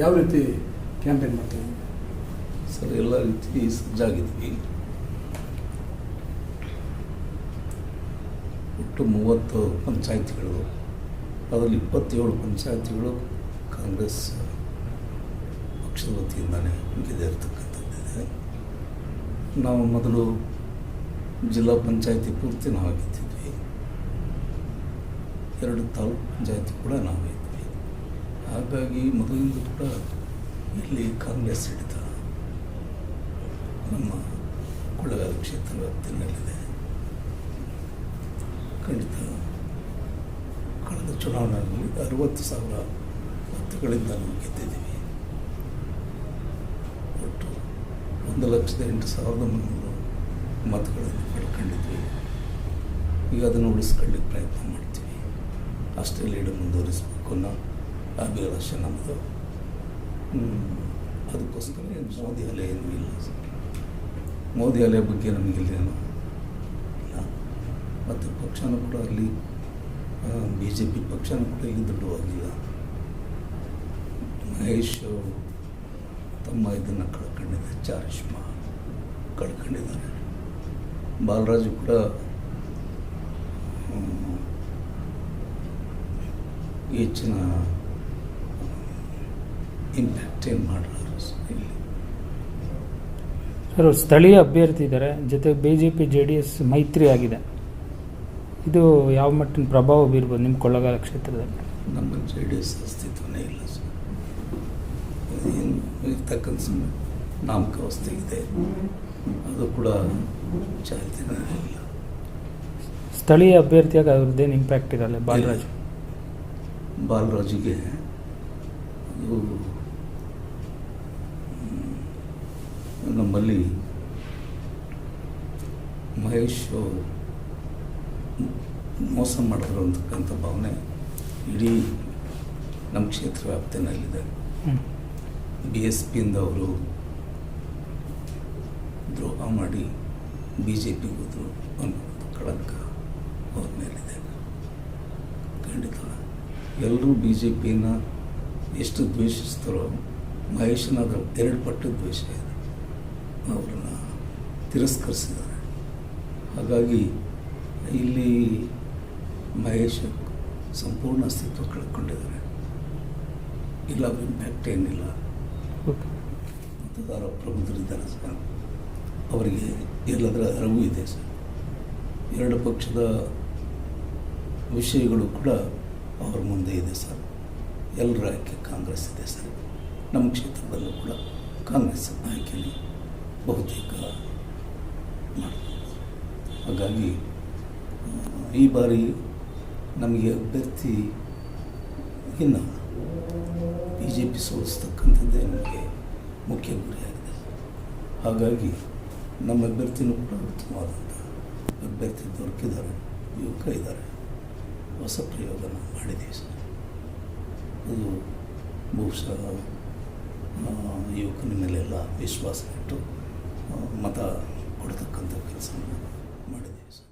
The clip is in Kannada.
ಯಾವ ರೀತಿ ಕ್ಯಾಂಪೇನ್ ಮಾಡ್ತೀವಿ ಸರ್, ಎಲ್ಲ ರೀತಿ ಸಜ್ಜಾಗಿದ್ವಿ. ಒಟ್ಟು ಮೂವತ್ತು ಪಂಚಾಯತಿಗಳು. ಅದರಲ್ಲಿ ಇಪ್ಪತ್ತೇಳು ಪಂಚಾಯತಿಗಳು ಕಾಂಗ್ರೆಸ್ ಪಕ್ಷದ ವತಿಯಿಂದಲೇ ಗೆದ್ದಿರ್ತಕ್ಕಂಥದ್ದಿದೆ ನಾವು ಮೊದಲು ಜಿಲ್ಲಾ ಪಂಚಾಯತಿ ಪೂರ್ತಿ ನಾವು ಗೆದ್ದಿದ್ವಿ. ಎರಡು ತಾಲೂಕು ಪಂಚಾಯತಿ ಕೂಡ ನಾವಿದ್ವಿ ಹಾಗಾಗಿ ಮೊದಲಿಂದ ಕೂಡ ಇಲ್ಲಿ ಕಾಂಗ್ರೆಸ್ ಹಿಡಿತ? ನಮ್ಮ ಕೊಳ್ಳಗಾಲ ಕ್ಷೇತ್ರ ವ್ಯಾಪ್ತಿನಲ್ಲಿದೆ ಖಂಡಿತ ಕಳೆದ ಚುನಾವಣೆಯಲ್ಲಿ ಅರವತ್ತು ಸಾವಿರ ಮತಗಳಿಂದ ನಾವು ಗೆದ್ದಿದ್ದೀವಿ. ಒಟ್ಟು ಒಂದು ಲಕ್ಷದ ಎಂಟು ಸಾವಿರದ ಮುನ್ನೂರು ಮತಗಳನ್ನು ಪಡ್ಕೊಂಡಿದ್ವಿ ಈಗ ಅದನ್ನು ಉಳಿಸ್ಕೊಳ್ಳಿಕ್ಕೆ ಪ್ರಯತ್ನ ಮಾಡ್ತೀವಿ. ಅಷ್ಟೇ ಲೀಡ್ ಮುಂದುವರಿಸಬೇಕು ಅನ್ನೋ ಅಭಿಲಾಷೆ ನಮ್ಮದು. ಅದಕ್ಕೋಸ್ಕರ ಏನು ಮೋದಿ ಅಲೆ ಏನೂ ಇಲ್ಲ ಮೋದಿ ಅಲೆ ಬಗ್ಗೆ ನಮಗಿಲ್ಲೇನು ಇಲ್ಲ ಮತ್ತು ಪಕ್ಷನೂ ಕೂಡ ಅಲ್ಲಿ ಬಿ ಜೆ ಪಿ ಪಕ್ಷನೂ ಕೂಡ ಇಲ್ಲಿ ದೊಡ್ಡವಾಗಿಲ್ಲ ಮಹೇಶ್ ತಮ್ಮ ಇದನ್ನು ಕಳ್ಕೊಂಡಿದ್ದಾರೆ, ಚಾರಿಷ್ಮಾ ಕಳ್ಕೊಂಡಿದ್ದಾರೆ. ಬಾಲರಾಜು ಕೂಡ ಹೆಚ್ಚಿನ ಇಂಪ್ಯಾಕ್ಟ್ ಏನು ಮಾಡಲಾರು ಇಲ್ಲಿ? ಸರ್ ಸ್ಥಳೀಯ ಅಭ್ಯರ್ಥಿ ಇದ್ದಾರೆ ಜೊತೆ B J P J D S ಮೈತ್ರಿ ಆಗಿದೆ. ಇದು ಯಾವ ಮಟ್ಟಿನ ಪ್ರಭಾವ ಬೀರ್ಬೋದು ನಿಮ್ಮ ಕೊಳ್ಳಗಾಲ ಕ್ಷೇತ್ರದಲ್ಲಿ? ನಮ್ಮ ಜೆ ಡಿ ಎಸ್ ಅಸ್ತಿತ್ವನೇ ಇಲ್ಲ ಸರ್ ಏನು ಇರ್ತಕ್ಕಂಥ ಸುಮ್ಮನೆ ನಾಮಕಾವಸ್ಥೆ ಇದೆ. ಅದು ಕೂಡ ಚಾಲ್ತಿನೇ ಇಲ್ಲ. ಸ್ಥಳೀಯ ಅಭ್ಯರ್ಥಿಯಾಗಿ ಅವ್ರದ್ದೇನು ಇಂಪ್ಯಾಕ್ಟ್ ಇರಲ್ಲ ಬಾಲರಾಜ್? ಬಾಲರಾಜಿಗೆ ಅದು ನಮ್ಮಲ್ಲಿ ಮಹೇಶ್ ಮೋಸ ಮಾಡಿದ್ರು ಅಂತಕ್ಕಂಥ ಭಾವನೆ ಇಡೀ ನಮ್ಮ ಕ್ಷೇತ್ರ ವ್ಯಾಪ್ತಿನಲ್ಲಿದೆ. ಬಿ ಎಸ್ ಪಿಯಿಂದ ಅವರು ದ್ರೋಹ ಮಾಡಿ ಬಿ ಜೆ ಪಿ ಹೋದರು ಅನ್ನೋದು ಕಳಂಕ ಅವ್ರ ಮೇಲಿದೆ. ಖಂಡಿತ. ಎಲ್ಲರೂ ಬಿ ಜೆ ಪಿನ ಎಷ್ಟು ದ್ವೇಷಿಸ್ತಾರೋ ಮಹೇಶನ ಅದರ ಎರಡು ಪಟ್ಟು ದ್ವೇಷ ಇದೆ. ಅವ್ರನ್ನ ತಿರಸ್ಕರಿಸಿದ್ದಾರೆ. ಹಾಗಾಗಿ ಇಲ್ಲಿ ಮಹೇಶ್ ಸಂಪೂರ್ಣ ಅಸ್ತಿತ್ವ ಕಳ್ಕೊಂಡಿದ್ದಾರೆ ಇಲ್ಲ ಇಂಪ್ಯಾಕ್ಟ್ ಏನಿಲ್ಲ. ಮತದಾರ ಪ್ರಬುದ್ಧರಿದ್ದಾರೆ ಸರ್. ಅವರಿಗೆ ಎಲ್ಲದರ ಅರಿವು ಇದೆ ಸರ್. ಎರಡು ಪಕ್ಷದ ವಿಷಯಗಳು ಕೂಡ ಅವ್ರ ಮುಂದೆ ಇದೆ ಸರ್. ಎಲ್ಲರ ಆಯ್ಕೆ ಕಾಂಗ್ರೆಸ್ ಇದೆ ಸರ್. ನಮ್ಮ ಕ್ಷೇತ್ರದಲ್ಲೂ ಕೂಡ ಕಾಂಗ್ರೆಸ್ ಆಯ್ಕೆನೇ ಬಹುತೇಕ ಹಾಗಾಗಿ ಈ ಬಾರಿ ನಮಗೆ ಅಭ್ಯರ್ಥಿ ಇನ್ನು ಬಿ ಜೆ ಪಿ ಸೋಲಿಸ್ತಕ್ಕಂಥದ್ದೇ ನಮಗೆ ಮುಖ್ಯ ಗುರಿಯಾಗಿದೆ. ಹಾಗಾಗಿ ನಮ್ಮ ಅಭ್ಯರ್ಥಿನೂ ಕೂಡ ಉತ್ತಮವಾದಂಥ ಅಭ್ಯರ್ಥಿ ದೊರಕಿದ್ದಾರೆ, ಯುವಕ ಇದ್ದಾರೆ. ಹೊಸ ಪ್ರಯೋಗ ಮಾಡಿದ್ದೀವಿ ಸರ್. ಅದು ಬಹುಶಃ ಯುವಕನ ಮೇಲೆಲ್ಲ ವಿಶ್ವಾಸ ಇಟ್ಟು ಮತ ಕೊಡ್ತಕ್ಕಂಥ ಕೆಲಸವನ್ನು ಮಾಡಿದ್ದೀವಿ ಸರ್.